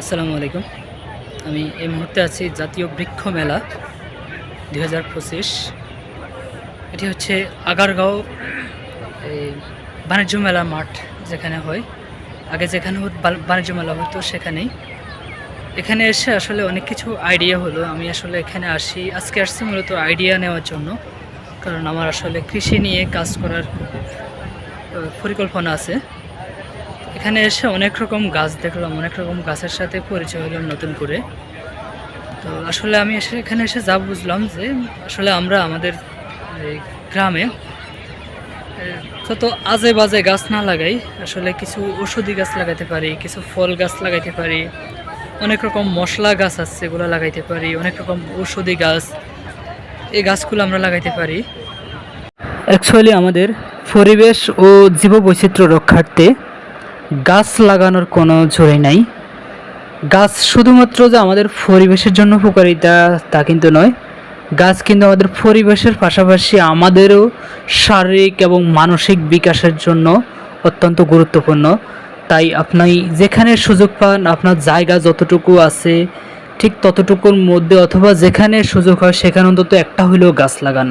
আসসালামু আলাইকুম। আমি এই মুহূর্তে আছি জাতীয় বৃক্ষ মেলা দুই হাজার পঁচিশ। এটি হচ্ছে আগারগাঁও, এই বাণিজ্য মেলা মাঠ যেখানে হয়। আগে যেখানে বাণিজ্য মেলা হতো সেখানেই। এখানে এসে আসলে অনেক কিছু আইডিয়া হলো। আমি আসলে এখানে আসি, আজকে আসছি মূলত আইডিয়া নেওয়ার জন্য। কারণ আমার আসলে কৃষি নিয়ে কাজ করার পরিকল্পনা আছে। এখানে এসে অনেক রকম গাছ দেখলাম, অনেক রকম গাছের সাথে পরিচয় হলাম নতুন করে। তো আসলে আমি এসে এখানে এসে যা বুঝলাম যে আসলে আমরা আমাদের এই গ্রামে কত আজে বাজে গাছ না লাগাই, আসলে কিছু ওষুধি গাছ লাগাইতে পারি, কিছু ফল গাছ লাগাইতে পারি, অনেক রকম মশলা গাছ আছে এগুলো লাগাইতে পারি, অনেক রকম ঔষধি গাছ, এই গাছগুলো আমরা লাগাইতে পারি। অ্যাকচুয়ালি আমাদের পরিবেশ ও জীববৈচিত্র্য রক্ষার্থে গাছ লাগানোর কোনো জোরে নাই। গাছ শুধুমাত্র যে আমাদের পরিবেশের জন্য উপকারিতা তা কিন্তু নয়। গাছ কিন্তু আমাদের পরিবেশের পাশাপাশি আমাদেরও শারীরিক এবং মানসিক বিকাশের জন্য অত্যন্ত গুরুত্বপূর্ণ। তাই আপনি যেখানে সুযোগ পান, আপনার জায়গা যতটুকু আছে, ঠিক ততটুকুর মধ্যে অথবা যেখানে সুযোগ হয়, সেখানে অন্তত একটা হলেও গাছ লাগান।